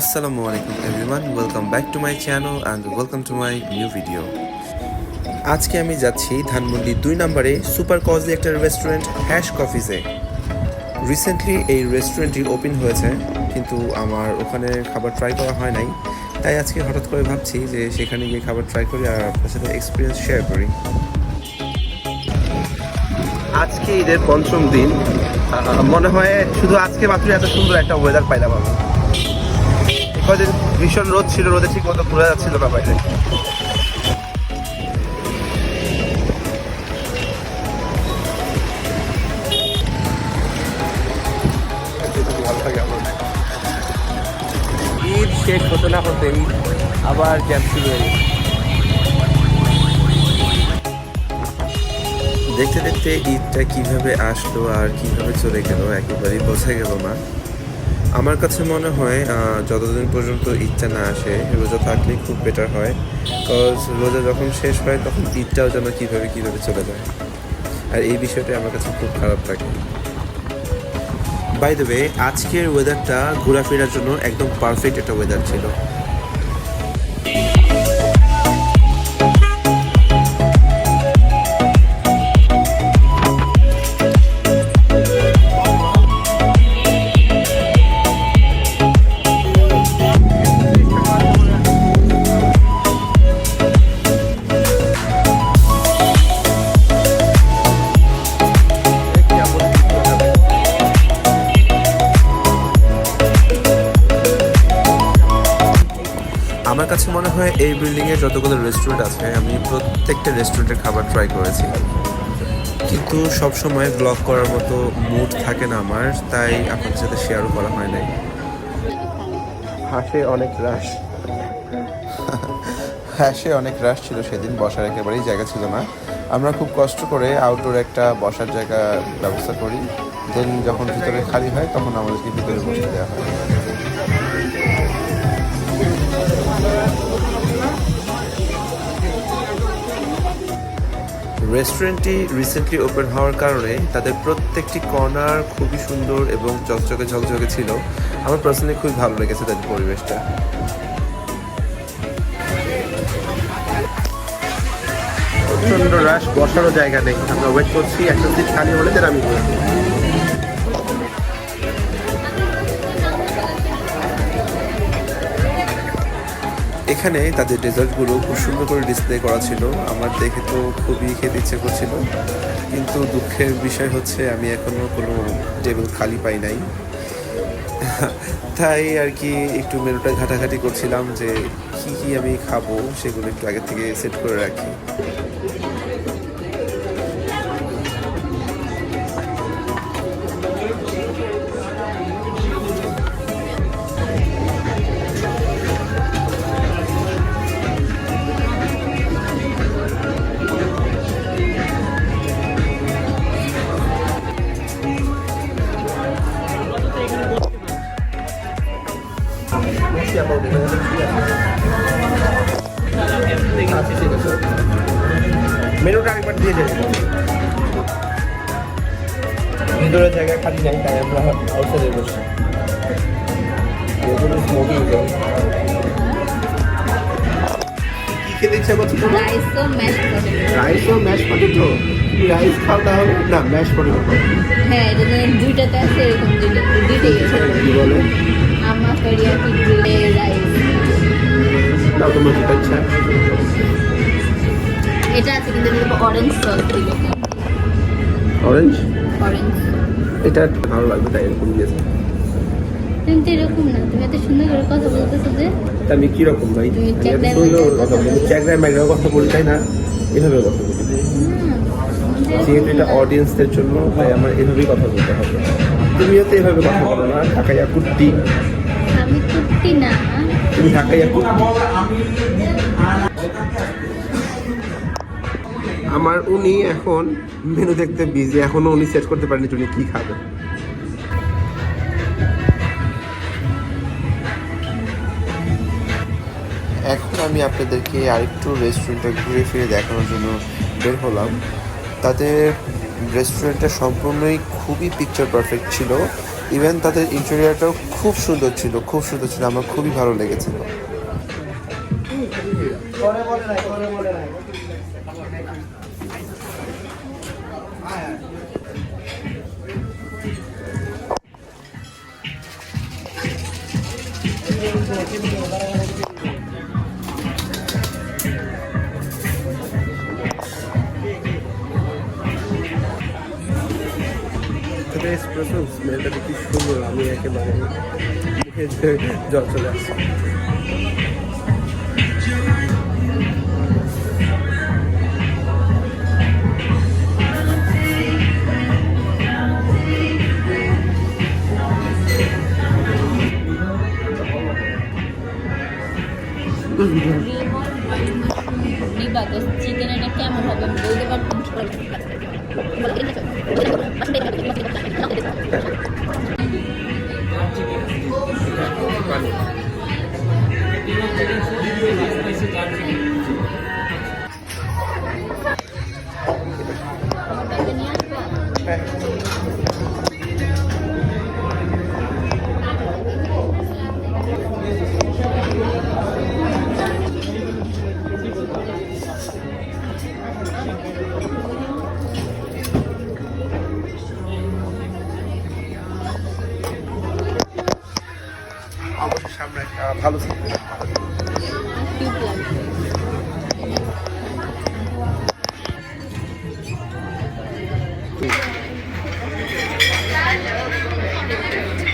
Assalamu আলাইকুম everyone, welcome back to my channel and welcome to my new video আজকে আমি যাচ্ছি ধানমন্ডি দুই নম্বরে সুপার কজলি একটা রেস্টুরেন্ট হ্যাশ কফিজে রিসেন্টলি এই রেস্টুরেন্টটি ওপেন হয়েছে কিন্তু আমার ওখানে খাবার ট্রাই করা হয় নাই। তাই আজকে হঠাৎ করে ভাবছি যে সেখানে গিয়ে খাবার ট্রাই করি আর আপনার সাথে এক্সপিরিয়েন্স শেয়ার করি। আজকে ঈদের পঞ্চম দিন। মনে হয় শুধু আজকে মাত্র এত সুন্দর একটা ওয়েদার পাইলাম আমি কদিন ভীষণ রোদ ছিল, রোদে ঠিক মতো ঘুরে যাচ্ছিল না বাইরে। ঈদ শেষ হতে না হতেই আবার দেখতে দেখতে ঈদটা কীভাবে আসলো আর কীভাবে চলে গেল একেবারেই বোঝা গেল না। আমার কাছে মনে হয় যতদিন পর্যন্ত ইচ্ছা না আসে, রোজা থাকলে খুব বেটার হয়। কজ রোজা যখন শেষ হয়, তখন ঈদটাও যেন কীভাবে কীভাবে চলে যায়। আর এই বিষয়টা আমার কাছে খুব খারাপ লাগে। বাই দ্য ওয়ে আজকের ওয়েদারটা ঘোরাফেরার জন্য একদম পারফেক্ট একটা ওয়েদার ছিল। কাছে মনে হয় এই বিল্ডিংয়ে যতগুলো রেস্টুরেন্ট আছে, আমি প্রত্যেকটা রেস্টুরেন্টের খাবার ট্রাই করেছি। কিন্তু সব সময় ব্লগ করার মতো মুড থাকে না আমার, তাই আপনাদের সাথে শেয়ারও করা হয় নাই। হাসে অনেক রাশ। হাসে অনেক রাশ ছিল সেদিন, বসার একেবারেই জায়গা ছিল না। আমরা খুব কষ্ট করে আউটডোর একটা বসার জায়গা ব্যবস্থা করি। দেন যখন ভিতরে খালি হয়, তখন আমাদেরকে ভিতরে বসতে দেওয়া হয়। রেস্টুরেন্টটি রিসেন্টলি ওপেন হওয়ার কারণে তাদের প্রত্যেকটি কর্নার খুবই সুন্দর এবং চকচকে ঝকঝকে ছিল। আমার পার্সোনালি খুবই ভালো লেগেছে তাদের পরিবেশটা। প্রচণ্ড রাশ বসারও জায়গা নেই। আমরা ওয়েট করছি, একটা সিট খালি হলে দেন আমি এখানে তাদের ডেজার্টগুলো খুব সুন্দর করে ডিসপ্লে করা ছিল। আমার দেখে তো খুবই খেতে ইচ্ছে করছিল। কিন্তু দুঃখের বিষয় হচ্ছে আমি এখনও কোনো টেবিল খালি পাই নাই। তাই আর কি একটু মেনুটা ঘাটাঘাটি করছিলাম যে কি কি আমি খাব সেগুলো একটু আগে থেকে সেট করে রাখি। মেনুটা আরেকবার দিয়ে যাবে ভিতরে জায়গা খালি নাই তাই আমরা আউটসাইডে বসছি। স্মোকিং খেতে ইচ্ছা করছে রাইস ও ম্যাশ পটেটো রাইস ও ম্যাশ পটেটো রাইস খাও তাহলে? না ম্যাশ পটেটো হ্যাঁ এটা দুইটাতে আছে এরকম দুইটা দুইটাই আছে। কি বলে? আমার রাইস তোমার যেটা ইচ্ছা। এটা আছে কিন্তু এটা অরেঞ্জ সস দিল। অরেঞ্জ অরেঞ্জ এটা ভালো লাগবে তাই এরকম দিয়েছে। কিন্তু এরকম না তুমি এত সুন্দর করে কথা বলতেছো যে। তা আমি কীরকম ভাই? তুমি আমি সুন্দর কথা বলি। কথা বলো। কথা বলি তাই না? এভাবে কথা বলি। যেহেতু এটা অডিয়েন্সদের জন্য তাই আমার এভাবেই কথা বলতে হবে। তুমিও তো এভাবে কথা বলো না ঢাকাইয়া কুট্টি। আমি কুট্টি না। তুমি ঢাকাইয়া কুট্টি। আমার উনি এখন মেনু দেখতে বিজি এখনও উনি সেট করতে পারেনি উনি কি খাবে। এখন আমি আপনাদেরকে আরেকটু রেস্টুরেন্টটা ঘুরে ফিরে দেখানোর জন্য বের হলাম। তাদের রেস্টুরেন্টটা সম্পূর্ণই খুবই পিকচার পারফেক্ট ছিল। ইভেন তাদের ইন্টেরিয়ারটাও খুব সুন্দর ছিল, খুব সুন্দর ছিল, আমার খুবই ভালো লেগেছিল। তবে এসপ্রেসো স্মেলটা কি সুন্দর আমি একেবারে জল চলে আসছে। চিকেন এটা কেমন হবে আমি বলতে অবশ্যই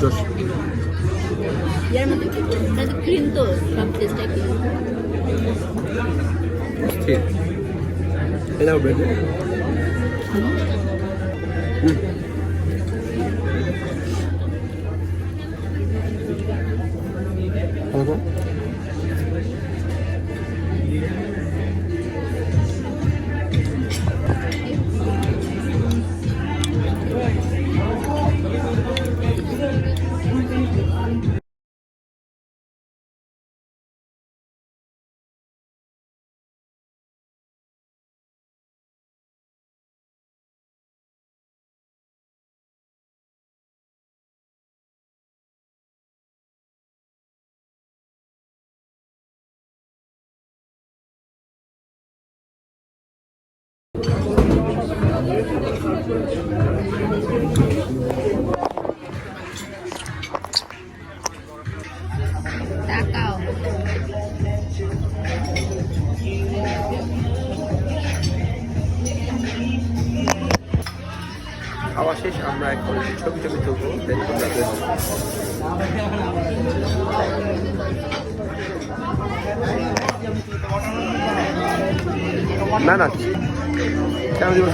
জোশ ইয়ার মধ্যে এটা তো ক্রিম তো সব টেস্টটা ক্রিম ঠিক এটাও ব্রেড তাকাও হও। না না, কেন দিব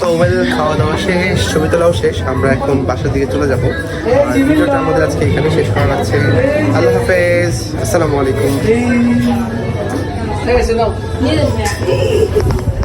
তো খাওয়া দাওয়া শেষ ছবি তোলাও শেষ, আমরা এখন বাসার দিকে চলে যাব। আমাদের আজকে এখানে শেষ করা লাগছে। আল্লাহ হাফেজ, আসসালামু আলাইকুম। নিয়ে যাবে